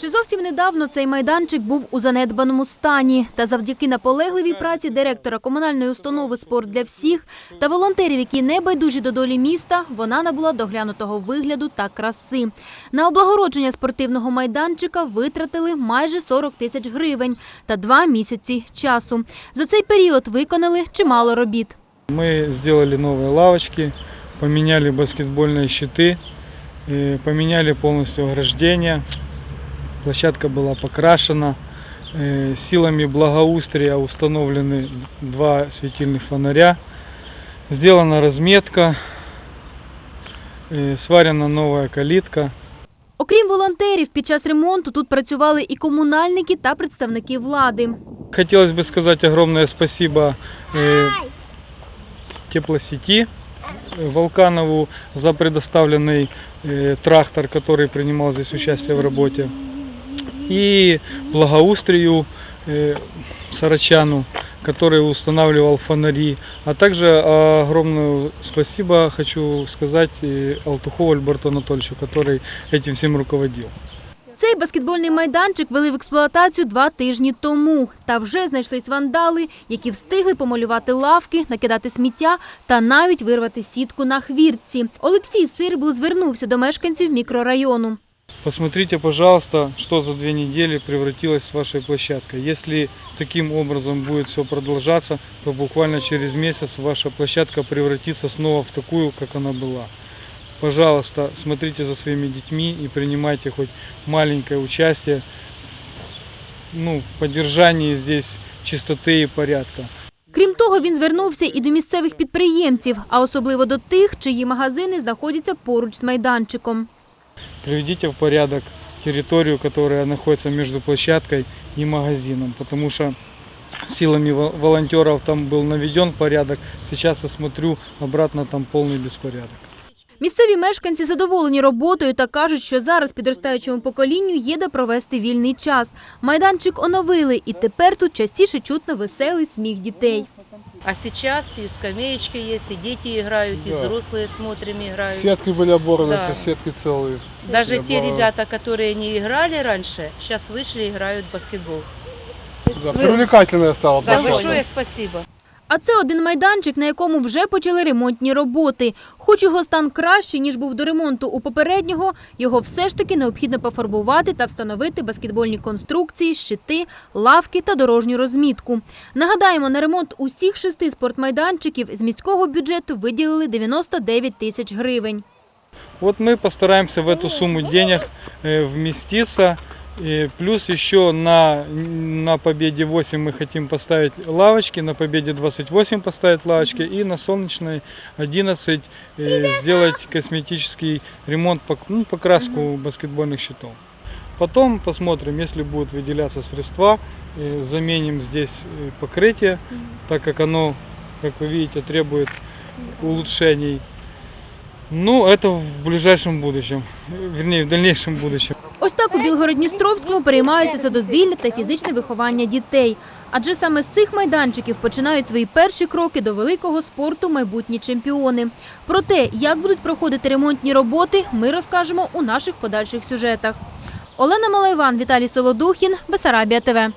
Ще зовсім недавно цей майданчик був у занедбаному стані. Та завдяки наполегливій праці директора комунальної установи «Спорт для всіх» та волонтерів, які не байдужі до долі міста, вона набула доглянутого вигляду та краси. На облагородження спортивного майданчика витратили майже 40 тисяч гривень та два місяці часу. За цей період виконали чимало робіт. Мы сделали новые лавочки, поменяли баскетбольные щиты, э, поменяли полностью ограждение. Площадка была покрашена. Э, Силами благоустрия установлены два светильных фонаря. Сделана разметка, э, сварена новая калитка. Окрім волонтерів, під час ремонту тут працювали і комунальники та представники влади. Хотелось бы сказать огромное спасибо э, теплосети э, Волканову за предоставленный э, трактор, который принимал здесь участие в работе. И благоустрию э, Сарачану, который устанавливал фонари. А также огромное спасибо хочу сказать э, Алтухову Альберту Анатольевичу, который этим всем руководил. Цей баскетбольний майданчик вели в експлуатацію два тижні тому. Та вже знайшлись вандали, які встигли помалювати лавки, накидати сміття та навіть вирвати сітку на хвіртці. Олексій Сирбул звернувся до мешканців мікрорайону. Посмотрите, пожалуйста, что за две недели превратилось с вашей площадкой. Если таким образом будет все продолжаться, то буквально через месяц ваша площадка превратится снова в такую, как она была. Пожалуйста, смотрите за своими детьми и принимайте хоть маленькое участие ну, в поддержании здесь чистоты и порядка. Крім того, він звернувся і до місцевих підприємців, а особливо до тих, чиї магазини знаходяться поруч з майданчиком. Приведите в порядок территорию, которая находится между площадкой и магазином, потому что силами во- волонтеров там был наведен порядок, сейчас я смотрю, обратно там полный беспорядок. Місцеві мешканці задоволені роботою та кажуть, що зараз підростаючому поколінню є де провести вільний час. Майданчик оновили, і тепер тут частіше чутно веселий сміх дітей. А сейчас и скамеечки есть, и дети играют, и Да. взрослые смотрим играют. Сетки были оборваны, Да. сетки целые. Даже Я те была- ребята, которые не играли раньше, сейчас вышли и играют в баскетбол. Да, Вы- привлекательная стала Да, площадка. большое спасибо. А це один майданчик, на якому вже почали ремонтні роботи. Хоч його стан кращий, ніж був до ремонту у попереднього, його все ж таки необхідно пофарбувати та встановити баскетбольні конструкції, щити, лавки та дорожню розмітку. Нагадаємо, на ремонт усіх шести спортмайданчиків з міського бюджету виділили 99 тисяч гривень. Вот мы постараемся в эту сумму денег э, вместиться. И плюс еще на, на Победе 8 мы хотим поставить лавочки, на Победе 28 поставить лавочки и на Солнечной 11 э, сделать косметический ремонт, ну, покраску баскетбольных щитов. Потом посмотрим, если будут выделяться средства, э, заменим здесь э, покрытие, так как оно, как вы видите, требует улучшений. Ну, это в ближайшем будущем, вернее, в дальнейшем будущем. Так у Білгород-Дністровському переймаються садозвілля та фізичне виховання дітей. Адже саме з цих майданчиків починають свої перші кроки до великого спорту майбутні чемпіони. Про те, як будуть проходити ремонтні роботи, ми розкажемо у наших подальших сюжетах. Олена Малайван, Віталій Солодухін, Бесарабія ТВ.